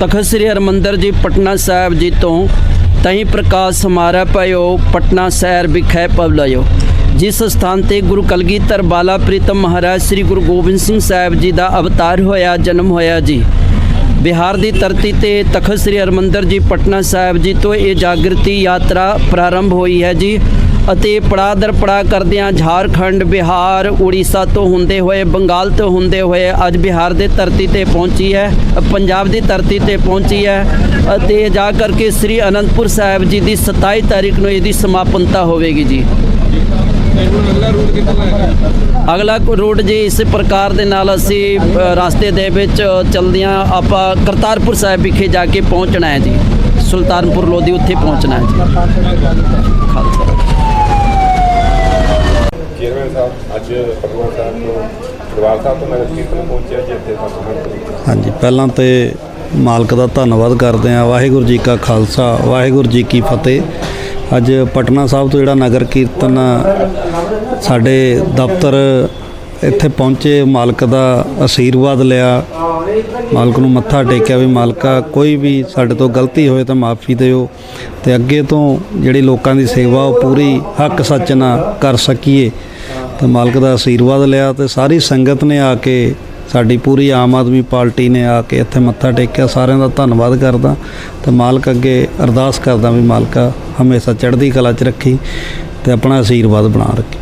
ਤਖਤ ਸ੍ਰੀ ਹਰਿਮੰਦਰ ਜੀ ਪਟਨਾ ਸਾਹਿਬ ਜੀ ਤੋਂ ਤਹੀਂ ਪ੍ਰਕਾਸ਼ ਸਮਾਰਾ ਪਇਓ, ਪਟਨਾ ਸ਼ਹਿਰ ਵਿਖੇ ਪਵਲਾਇਓ ਜਿਸ ਸਥਾਨ ਤੇ ਗੁਰੂ ਕਲਗੀਧਰ ਬਾਲਾ ਪ੍ਰੀਤਮ ਮਹਾਰਾਜ ਸ੍ਰੀ ਗੁਰੂ ਗੋਬਿੰਦ ਸਿੰਘ ਸਾਹਿਬ ਜੀ ਦਾ ਅਵਤਾਰ ਹੋਇਆ, ਜਨਮ ਹੋਇਆ ਜੀ। ਬਿਹਾਰ ਦੀ ਧਰਤੀ ਤੇ ਤਖਤ ਸ੍ਰੀ ਹਰਿਮੰਦਰ ਜੀ ਪਟਨਾ ਸਾਹਿਬ ਜੀ ਤੋਂ ਇਹ ਜਾਗਰਤੀ ਯਾਤਰਾ ਪ੍ਰਾਰੰਭ ਹੋਈ ਹੈ ਜੀ। ਅਤੇ ਪੜਾਅ ਦਰ ਪੜਾਅ ਕਰਦਿਆਂ ਝਾਰਖੰਡ, ਬਿਹਾਰ, ਉੜੀਸਾ ਤੋਂ ਹੁੰਦੇ ਹੋਏ, ਬੰਗਾਲ ਤੋਂ ਹੁੰਦੇ ਹੋਏ ਅੱਜ ਬਿਹਾਰ ਦੇ ਧਰਤੀ ਤੇ ਪਹੁੰਚੀ ਹੈ, ਪੰਜਾਬ ਦੀ ਧਰਤੀ ਤੇ ਪਹੁੰਚੀ ਹੈ ਅਤੇ ਜਾ ਕਰਕੇ ਸ੍ਰੀ ਅਨੰਦਪੁਰ ਸਾਹਿਬ ਜੀ ਦੀ 27 ਤਾਰੀਖ ਨੂੰ ਇਹਦੀ ਸਮਾਪਨਤਾ ਹੋਵੇਗੀ ਜੀ। ਅਗਲਾ ਕੋ ਰੂਟ ਜੀ, ਇਸ ਪ੍ਰਕਾਰ ਦੇ ਨਾਲ ਅਸੀਂ ਰਸਤੇ ਦੇ ਵਿੱਚ ਚਲਦਿਆਂ ਆਪਾਂ ਕਰਤਾਰਪੁਰ ਸਾਹਿਬ ਵਿਖੇ ਜਾ ਕੇ ਪਹੁੰਚਣਾ ਹੈ ਜੀ। ਸੁਲਤਾਨਪੁਰ ਲੋਧੀ ਉੱਥੇ ਪਹੁੰਚਣਾ ਹੈ ਜੀ ਖਾਲਸਾ ਚੇਅਰਮੈਨ ਸਾਹਿਬ, ਅੱਜ ਪਟਨਾ ਸਾਹਿਬ ਤੋਂ ਦਰਬਾਰ ਸਾਹਿਬ ਤੋਂ ਨਗਰ ਕੀਰਤਨ ਪਹੁੰਚਿਆ ਜੀ ਇੱਥੇ ਹਾਂਜੀ, ਪਹਿਲਾਂ ਤੇ ਮਾਲਕ ਦਾ ਧੰਨਵਾਦ ਕਰਦੇ ਹਾਂ। ਵਾਹਿਗੁਰੂ ਜੀ ਕਾ ਖਾਲਸਾ, ਵਾਹਿਗੁਰੂ ਜੀ ਕੀ ਫਤਿਹ। ਅੱਜ ਪਟਨਾ ਸਾਹਿਬ ਤੋਂ ਜਿਹੜਾ ਨਗਰ ਕੀਰਤਨ ਸਾਡੇ ਦਫ਼ਤਰ ਇੱਥੇ ਪਹੁੰਚੇ, ਮਾਲਕ ਦਾ ਅਸ਼ੀਰਵਾਦ ਲਿਆ। ਮਾਲਕ ਨੂੰ ਮੱਥਾ ਟੇਕਿਆ ਵੀ ਮਾਲਕਾ, ਕੋਈ ਵੀ ਸਾਡੇ ਤੋਂ ਗਲਤੀ ਹੋਏ ਤਾਂ ਮਾਫੀ ਦਿਓ ਤੇ ਅੱਗੇ ਤੋਂ ਜਿਹੜੀ ਲੋਕਾਂ ਦੀ ਸੇਵਾ ਉਹ ਪੂਰੀ ਹੱਕ ਸੱਚ ਨਾਲ ਕਰ ਸਕੀਏ। ਤੇ ਮਾਲਕ ਦਾ ਆਸ਼ੀਰਵਾਦ ਲਿਆ ਤੇ ਸਾਰੀ ਸੰਗਤ ਨੇ ਆ ਕੇ, ਸਾਡੀ ਪੂਰੀ ਆਮ ਆਦਮੀ ਪਾਰਟੀ ਨੇ ਆ ਕੇ ਇੱਥੇ ਮੱਥਾ ਟੇਕਿਆ। ਸਾਰਿਆਂ ਦਾ ਧੰਨਵਾਦ ਕਰਦਾ। ਤੇ ਮਾਲਕ ਅੱਗੇ ਅਰਦਾਸ ਕਰਦਾ ਵੀ ਮਾਲਕਾ ਹਮੇਸ਼ਾ ਚੜ੍ਹਦੀ ਕਲਾ 'ਚ ਰੱਖੀ ਤੇ ਆਪਣਾ ਆਸ਼ੀਰਵਾਦ ਬਣਾ ਰੱਖੀ।